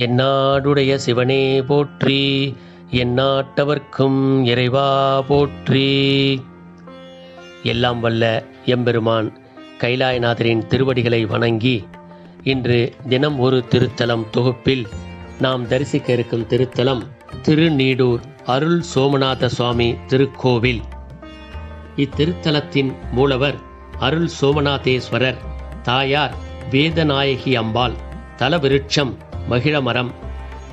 என்னாடுடைய சிவனே போற்றி எந்நாட்டவர்க்கும் இறைவா போற்றி. எல்லாம் வல்ல எம்பெருமான் கைலாயநாதரின் திருவடிகளை வணங்கி இன்று தினம் ஒரு திருத்தலம் தொகுப்பில் நாம் தரிசிக்க இருக்கும் திருத்தலம் திருநீடூர் அருள் சோமநாத சுவாமி திருக்கோவில். இத்திருத்தலத்தின் மூலவர் அருள் சோமநாதேஸ்வரர் தாயார் வேதநாயகி அம்பாள் தலவிருட்சம் மகிழமரம்.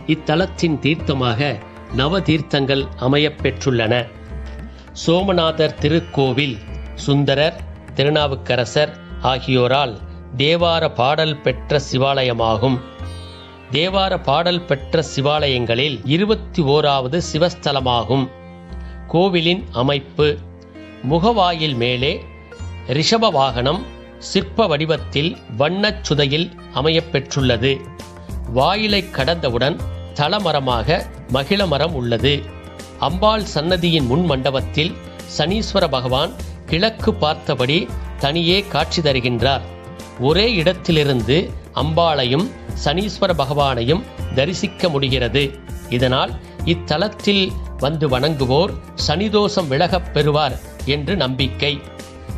இத்தலத்தின் தீர்த்தமாக நவ தீர்த்தங்கள் அமையப் பெற்றுள்ளன சோமநாதர் திருக்கோவில் சுந்தரர் திருநாவுக்கரசர் ஆகியோரால் தேவார பாடல் பெற்ற சிவாலயமாகும். தேவார பாடல் பெற்ற சிவாலயங்களில் இருபத்தி ஓராவது சிவஸ்தலமாகும். கோவிலின் அமைப்பு முகவாயில் மேலே ரிஷப வாகனம் சிற்ப வடிவத்தில் வண்ணச் சுதையில் அமையப்பெற்றுள்ளது. வாயிலை கடந்தவுடன் தலமரமாக மகிழமரம் உள்ளது. அம்பாள் சன்னதியின் முன் மண்டபத்தில் சனீஸ்வர பகவான் கிழக்கு பார்த்தபடி தனியே காட்சி தருகின்றார். ஒரே இடத்திலிருந்து அம்பாளையும் சனீஸ்வர பகவானையும் தரிசிக்க முடிகிறது. இதனால் இத்தலத்தில் வந்து வணங்குவோர் சனிதோஷம் விலகப் பெறுவார் என்று நம்பிக்கை.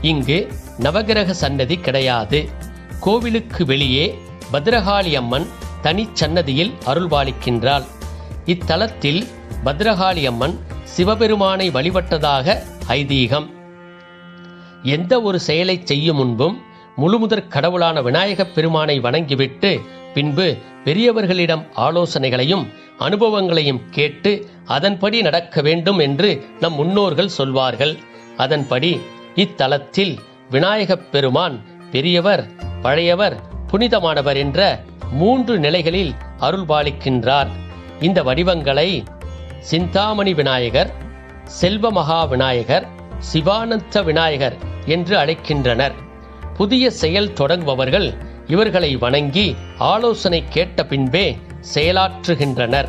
இங்கு நவகிரக சன்னதி கிடையாது. கோவிலுக்கு வெளியே பத்ரகாளி அம்மன் தனிச்சன்னதியில் அருள்பாலிக்கின்றாள் இத்தலத்தில் பத்ரகாளி அம்மன் சிவபெருமானை வழிபட்டதாக ஐதீகம். எந்த ஒரு செயலை செய்யும் முன்பும் முழுமுதற் கடவுளான விநாயகப் பெருமானை வணங்கிவிட்டு பின்பு பெரியவர்களிடம் ஆலோசனைகளையும் அனுபவங்களையும் கேட்டு அதன்படி நடக்க வேண்டும் என்று நம் முன்னோர்கள் சொல்வார்கள். அதன்படி இத்தலத்தில் விநாயகப் பெருமான் பெரியவர் பழையவர் புனிதமானவர் என்ற மூன்று நிலைகளில் அருள்பாலிக்கின்றார். இந்த வடிவங்களை சிந்தாமணி விநாயகர் செல்வமகா விநாயகர் சிவானந்த விநாயகர் என்று அழைக்கின்றனர். புதிய செயல் தொடங்குபவர்கள் இவர்களை வணங்கி ஆலோசனை கேட்ட பின்பே செயலாற்றுகின்றனர்.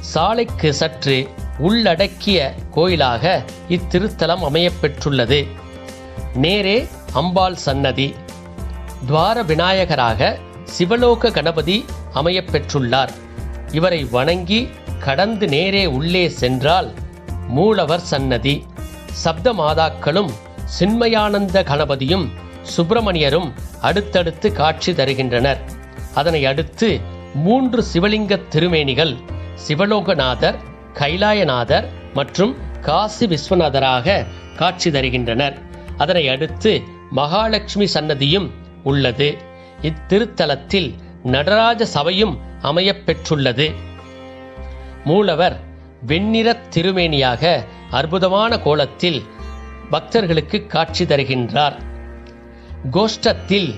சாலைக்கு சற்று உள்ளடக்கிய கோயிலாக இத்திருத்தலம் அமையப்பெற்றுள்ளது. நேரே அம்பாள் சன்னதி. துவார விநாயகராக சிவலோக கணபதி அமையப்பெற்றுள்ளார். இவரை வணங்கி கடந்து நேரே உள்ளே சென்றால் மூலவர் சன்னதி. சப்த மாதாக்களும் சின்மயானந்த கணபதியும் சுப்பிரமணியரும் அடுத்தடுத்து காட்சி தருகின்றனர். அதனை அடுத்து மூன்று சிவலிங்க திருமேனிகள் சிவலோகநாதர் கைலாயநாதர் மற்றும் காசி விஸ்வநாதராக காட்சி தருகின்றனர். அதனை அடுத்து மகாலட்சுமி சன்னதியும் உள்ளது. இத்திருத்தலத்தில் நடராஜ சபையும் அமையப்பெற்றுள்ளது. மூலவர் வெண்ணிறத் திருமேனியாக அற்புதமான கோலத்தில் பக்தர்களுக்கு காட்சி தருகின்றார். கோஷ்டத்தில்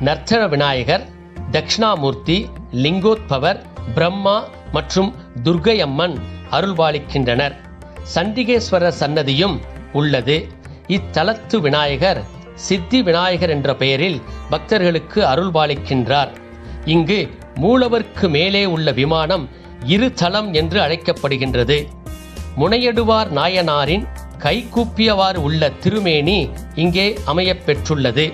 நர்த்தன விநாயகர் தட்சிணாமூர்த்தி லிங்கோத்பவர் பிரம்மா மற்றும் துர்க்கை அம்மன் அருள்பாலிக்கின்றனர் சண்டிகேஸ்வரர் சன்னதியும் உள்ளது. இத்தலத்து விநாயகர் சித்தி விநாயகர் என்ற பெயரில் பக்தர்களுக்கு அருள்பாலிக்கின்றார். இங்கு மூலவர்க்கு மேலே உள்ள விமானம் இரு தலம் என்று அழைக்கப்படுகின்றது. முனையடுவார் நாயனாரின் கைகூப்பியவாறு உள்ள திருமேனி இங்கே அமையப்பெற்றுள்ளது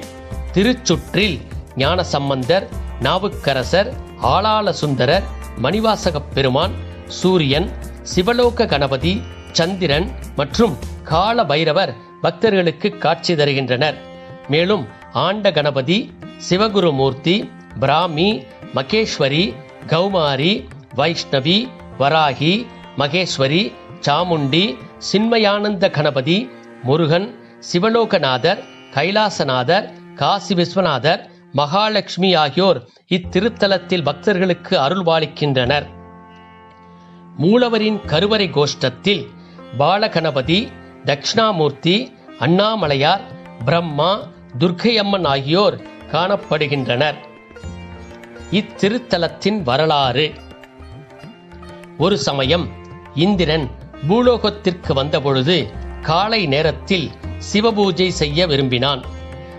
திருச்சுற்றில் ஞானசம்பந்தர் நாவுக்கரசர் ஆளாள சுந்தரர் மணிவாசகப் பெருமான் சூரியன் சிவலோக கணபதி சந்திரன் மற்றும் கால பைரவர் பக்தர்களுக்கு காட்சி தருகின்றனர். மேலும் ஆண்ட கணபதி சிவகுருமூர்த்தி பிராமி மகேஸ்வரி கௌமாரி வைஷ்ணவி வராகி மகேஸ்வரி சாமுண்டி சின்மயானந்த கணபதி முருகன் சிவலோகநாதர் கைலாசநாதர் காசி விஸ்வநாதர் மகாலட்சுமி ஆகியோர் இத்திருத்தலத்தில் பக்தர்களுக்கு அருள்வாளிக்கின்றனர் மூலவரின் கருவறை கோஷ்டத்தில் பாலகணபதி தட்சிணாமூர்த்தி அண்ணாமலையார் பிரம்மா துர்க்கையம்மன் ஆகியோர் காணப்படுகின்றனர். இத்திருத்தலத்தின் வரலாறு. ஒரு சமயம் இந்திரன் பூலோகத்திற்கு வந்தபொழுது காலை நேரத்தில் சிவபூஜை செய்ய விரும்பினான்.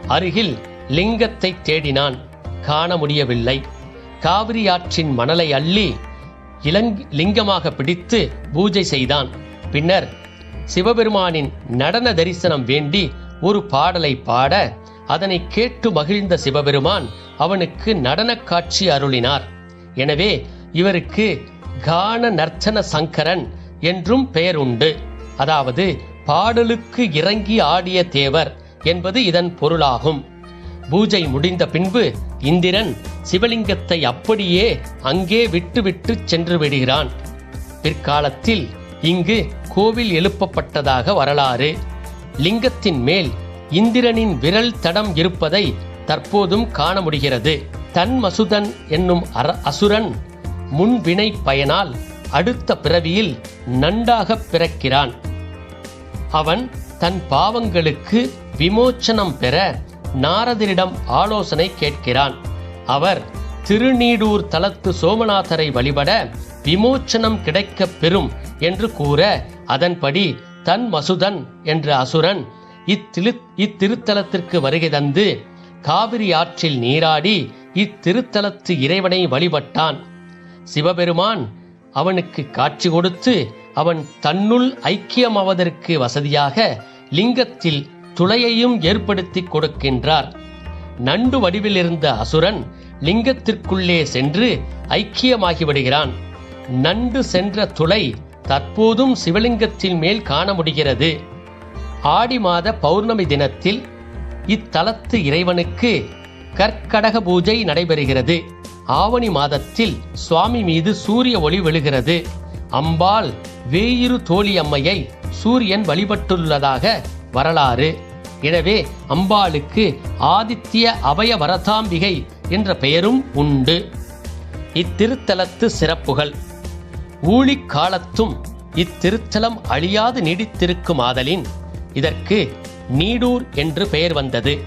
அருகில் லிங்கத்தை தேடினான். காண முடியவில்லை. காவிரி ஆற்றின் மணலை அள்ளி இளங் லிங்கமாக பிடித்து பூஜை செய்தான். பின்னர் சிவபெருமானின் நடன தரிசனம் வேண்டி ஒரு பாடலை பாட அதனை கேட்டு மகிழ்ந்த சிவபெருமான் அவனுக்கு நடனக் காட்சி அருளினார். எனவே இவருக்கு கான நர்ச்சன சங்கரன் என்றும் பெயர் உண்டு. அதாவது பாடலுக்கு இறங்கி ஆடிய தேவர் என்பது இதன் பொருளாகும். பூஜை முடிந்த பின்பு இந்திரன் சிவலிங்கத்தை அப்படியே அங்கே விட்டுவிட்டு சென்று விடுகிறான். பிற்காலத்தில் இங்கு கோவில் எழுப்பப்பட்டதாக வரலாறு. லிங்கத்தின் மேல் இந்திரனின் விரல் தடம் இருப்பதை தற்போதும் காண முடிகிறது. தன்மசுதன் என்னும் அர- அசுரன் முன்வினை பயனால் அடுத்த பிறவியில் நண்டாக பிறக்கிறான். அவன் தன் பாவங்களுக்கு விமோச்சனம் பெற நாரதரிடம் ஆலோசனை கேட்கிறான். அவர் திருநீடூர் தலத்து சோமநாதரை வழிபட விமோச்சனம் கிடைக்கப் பெறும் என்று கூற அதன்படி தன் மசுதன் என்ற அசுரன் இத்திரு இத்திருத்தலத்திற்கு வருகை தந்து காவிரி ஆற்றில் நீராடி இத்திருத்தலத்து இறைவனை வழிபட்டான். சிவபெருமான் அவனுக்கு காட்சி கொடுத்து அவன் தன்னுள் ஐக்கியமாவதற்கு வசதியாக லிங்கத்தில் துளையையும் ஏற்படுத்தி கொடுக்கின்றார். நண்டு வடிவில் இருந்த அசுரன் லிங்கத்திற்குள்ளே சென்று ஐக்கியமாகி விடுகிறான். நண்டு சென்ற துளை தற்போதும் சிவலிங்கத்தின் மேல் காண முடிகிறது. ஆடி மாத பௌர்ணமி தினத்தில் இத்தலத்து இறைவனுக்கு கற்கடக பூஜை நடைபெறுகிறது. ஆவணி மாதத்தில் சுவாமி மீது சூரிய ஒளி விழுகிறது. அம்பாள் வேயிரு தோழி அம்மையை சூரியன் வழிபட்டுள்ளதாக வரலாறு. எனவே அம்பாளுக்கு ஆதித்ய அபய வரதாம்பிகை என்ற பெயரும் உண்டு. இத்திருத்தலத்து சிறப்புகள். ஊழிக் காலத்தும் இத்திருத்தலம் அழியாது நீடித்திருக்கும் ஆதலின் இதற்கு நீடூர் என்று பெயர் வந்தது.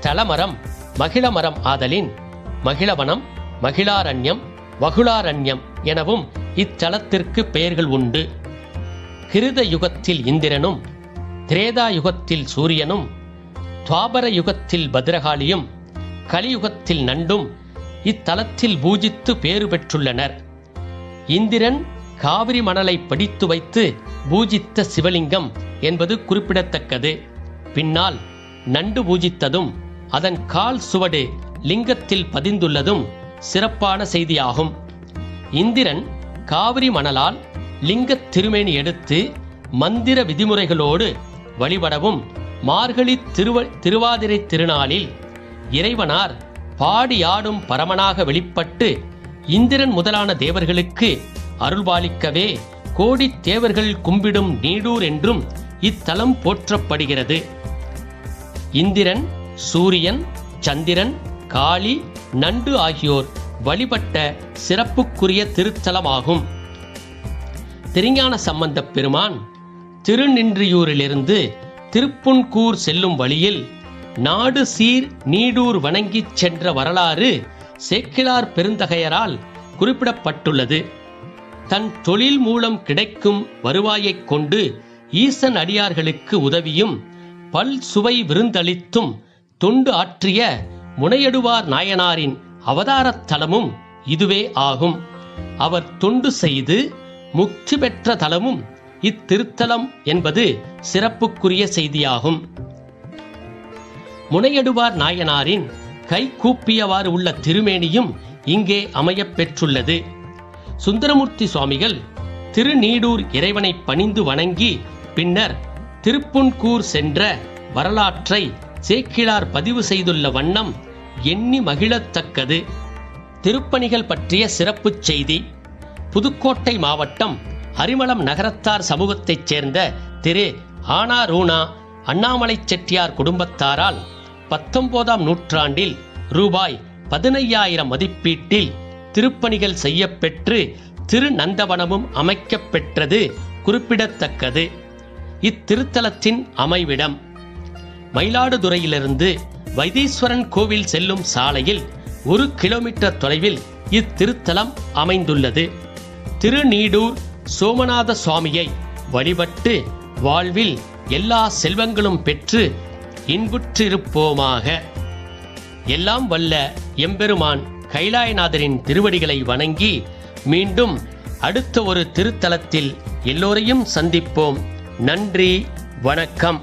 தலமரம் மகிழமரம் ஆதலின் மகிழவனம் மகிழாரண்யம் வகுளாரண்யம் எனவும் இத்தலத்திற்கு பெயர்கள் உண்டு. கிருத யுகத்தில் இந்திரனும் திரேதா யுகத்தில் சூரியனும் துவாபர யுகத்தில் பத்ரகாளியும் கலியுகத்தில் நண்டும் இத்தலத்தில் பூஜித்து பேறு பெற்றுள்ளனர். இந்திரன் காவிரி மணலை படித்து வைத்து பூஜித்த சிவலிங்கம் என்பது குறிப்பிடத்தக்கது. பின்னால் நண்டு பூஜித்ததும் அதன் கால் சுவடு லிங்கத்தில் பதிந்துள்ளதும் சிறப்பான செய்தியாகும். இந்திரன் காவிரி மணலால் லிங்கத் திருமேனி எடுத்து மந்திர விதிமுறைகளோடு வழிபடவும் மார்கழி திருவ திருவாதிரை திருநாளில் இறைவனார் பாடியாடும் பரமனாக வெளிப்பட்டு இந்திரன் முதலான தேவர்களுக்கு அருள்பாலிக்கவே கோடி தேவர்கள் கும்பிடும் நீடூர் என்றும் இத்தலம் போற்றப்படுகிறது. இந்திரன் சூரியன் சந்திரன் காளி நண்டு ஆகியோர் வழிபட்ட சிறப்புக்குரிய திருத்தலமாகும். திருஞான சம்பந்தப் பெருமான் திருநின்றியூரிலிருந்து திருப்புன்கூர் செல்லும் வழியில் நாடு சீர் நீடூர் வணங்கிச் சென்ற வரலாறு சேக்கிழார் பெருந்தகையரால் குறிப்பிடப்பட்டுள்ளது. தன் தொழில் மூலம் கிடைக்கும் வருவாயைக் கொண்டு ஈசன் அடியார்களுக்கு உதவியும் பல் சுவை விருந்தளித்தும் தொண்டு ஆற்றிய முனையடுவார் நாயனாரின் அவதாரத் தலமும் இதுவே ஆகும். அவர் தொண்டு செய்து முக்தி பெற்ற தலமும் இத்திருத்தலம் என்பது சிறப்புக்குரிய செய்தியாகும். முனையடுவார் நாயனாரின் கை கூப்பியவாறு உள்ள திருமேனியும் இங்கே அமையப் பெற்றுள்ளது சுந்தரமூர்த்தி சுவாமிகள் திருநீடூர் இறைவனை பணிந்து வணங்கி பின்னர் திருப்புன்கூர் சென்ற வரலாற்றை சேக்கிழார் பதிவு செய்துள்ள வண்ணம் எண்ணி மகிழத்தக்கது. திருப்பணிகள் பற்றிய சிறப்புச் செய்தி. புதுக்கோட்டை மாவட்டம் அரிமளம் நகரத்தார் சமூகத்தைச் சேர்ந்த திரு ஆனா ரூணா அண்ணாமலை செட்டியார் குடும்பத்தாரால் பத்தொன்பதாம் நூற்றாண்டில் ரூபாய் பதினையாயிரம் மதிப்பீட்டில் திருப்பணிகள் செய்யப்பெற்று திருநந்தவனமும் அமைக்கப்பெற்றது குறிப்பிடத்தக்கது. இத்திருத்தலத்தின் அமைவிடம் மயிலாடுதுறையிலிருந்து வைத்தீஸ்வரன் கோவில் செல்லும் சாலையில் ஒரு கிலோமீட்டர் தொலைவில் இத்திருத்தலம் அமைந்துள்ளது. திருநீடூர் சோமநாத சுவாமியை வழிபட்டு வாழ்வில் எல்லா செல்வங்களும் பெற்று இன்புற்றிருப்போமாக. எல்லாம் வல்ல எம்பெருமான் கைலாயநாதரின் திருவடிகளை வணங்கி மீண்டும் அடுத்த ஒரு திருத்தலத்தில் எல்லோரையும் சந்திப்போம். நன்றி வணக்கம்.